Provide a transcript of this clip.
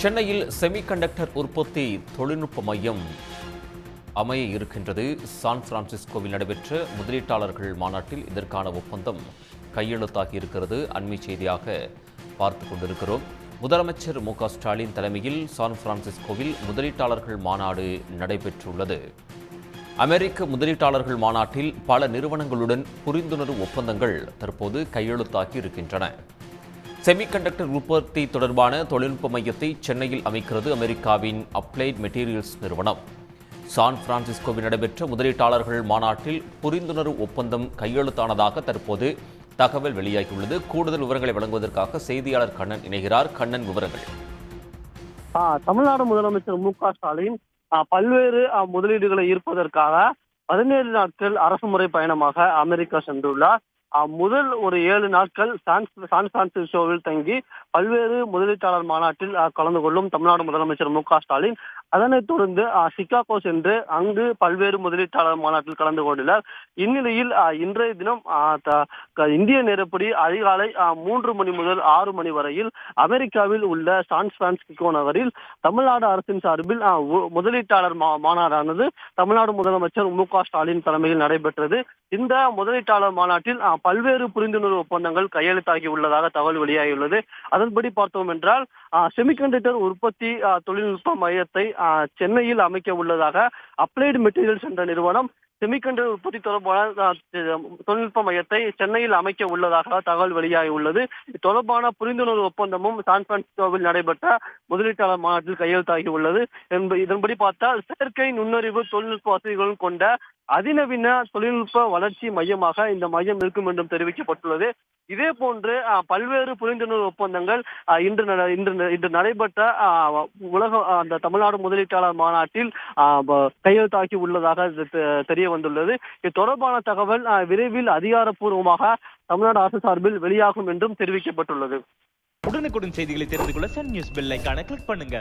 சென்னையில் செமிகண்டக்டர் உற்பத்தி தொழில்நுட்ப மையம் அமைய இருக்கின்றது. சான் பிரான்சிஸ்கோவில் நடைபெற்ற முதலீட்டாளர்கள் மாநாட்டில் இதற்கான ஒப்பந்தம் கையெழுத்தாகி இருக்கிறது. அண்மை செய்தியாக பார்த்து கொண்டிருக்கிறோம். முதலமைச்சர் மு ஸ்டாலின் தலைமையில் சான் பிரான்சிஸ்கோவில் முதலீட்டாளர்கள் மாநாடு நடைபெற்றுள்ளது. அமெரிக்க முதலீட்டாளர்கள் மாநாட்டில் பல நிறுவனங்களுடன் புரிந்துணர்வு ஒப்பந்தங்கள் தற்போது கையெழுத்தாகி இருக்கின்றன. செமிகண்டக்டர் உற்பத்தி தொடர்பான தொழில்நுட்ப மையத்தை சென்னையில் அமைக்கிறது அமெரிக்காவின் அப்ளைட் மெட்டீரியல்ஸ் நிறுவனம். சான் பிரான்சிஸ்கோவில் நடைபெற்ற முதலீட்டாளர்கள் மாநாட்டில் புரிந்துணர்வு ஒப்பந்தம் கையெழுத்தானதாக தற்போது தகவல் வெளியாகியுள்ளது. கூடுதல் விவரங்களை வழங்குவதற்காக செய்தியாளர் கண்ணன் இணைகிறார். கண்ணன் விவரங்கள். தமிழ்நாடு முதலமைச்சர் மு க ஸ்டாலின் பல்வேறு முதலீடுகளை ஈர்ப்பதற்காக பதினேழு நாட்கள் அரசு முறை பயணமாக அமெரிக்கா சென்றுள்ளார். முதல் ஒரு ஏழு நாட்கள் சான் சான் பிரான்சிஸ்கோவில் தங்கி பல்வேறு முதலீட்டாளர் மாநாட்டில் கலந்து கொள்ளும் தமிழ்நாடு முதலமைச்சர் மு க ஸ்டாலின். அதனைத் தொடர்ந்து ஆ, சிகாகோ சென்று அங்கு பல்வேறு முதலீட்டாளர் மாநாட்டில் கலந்து கொண்டுள்ளார் இந்நிலையில் இன்றைய தினம் இந்திய நேரப்படி அதிகாலை மூன்று மணி முதல் ஆறு மணி வரையில் அமெரிக்காவில் உள்ள சான் பிரான்சிஸ்கோ நகரில் தமிழ்நாடு அரசின் சார்பில் முதலீட்டாளர் மாநாடானது தமிழ்நாடு முதலமைச்சர் மு க ஸ்டாலின் தலைமையில் நடைபெற்றது. இந்த முதலீட்டாளர் மாநாட்டில் பல்வேறு புரிந்துணர்வு ஒப்பந்தங்கள் கையெழுத்தாகி உள்ளதாக தகவல் வெளியாகியுள்ளது. அதன்படி பார்த்தோம் என்றால் செமிகண்டக்டர் உற்பத்தி தொழில்நுட்ப மையத்தை சென்னையில் அமைக்க உள்ளதாக அப்ளைடு மெட்டீரியல்ஸ் என்ற நிறுவனம் செமிகண்டர் உற்பத்தி தொடர்பான தொழில்நுட்ப மையத்தை சென்னையில் அமைக்க உள்ளதாக தகவல் வெளியாகி உள்ளது. தொடர்பான புரிந்துணர்வு ஒப்பந்தமும் சான் பிரான்சிஸ்கோவில் நடைபெற்ற முதலீட்டாளர் மாநாட்டில் கையெழுத்தாகி உள்ளது. இதன்படி பார்த்தால் செயற்கை நுண்ணறிவு தொழில்நுட்ப வசதிகளும் கொண்ட அதிநவீன தொழில்நுட்ப வளர்ச்சி மையமாக இந்த மையம் இருக்கும் என்றும் தெரிவிக்கப்பட்டுள்ளது. இதே போன்று பல்வேறு புரிந்துணர்வு ஒப்பந்தங்கள் இன்று இன்று இன்று நடைபெற்ற உலக அந்த தமிழ்நாடு முதலீட்டாளர் மாநாட்டில் கையெழுத்தாகி உள்ளதாக தெரிய தெரிய வந்துள்ளது. இது தொடர்பான தகவல் விரைவில் அதிகாரப்பூர்வமாக தமிழ்நாடு அரசு சார்பில் வெளியாகும் என்றும் தெரிவிக்கப்பட்டுள்ளது. உடனுக்குடன் செய்திகளை தெரிந்து கொள்ள சன் நியூஸ் பெல் ஐக்கான கிளிக் பண்ணுங்க.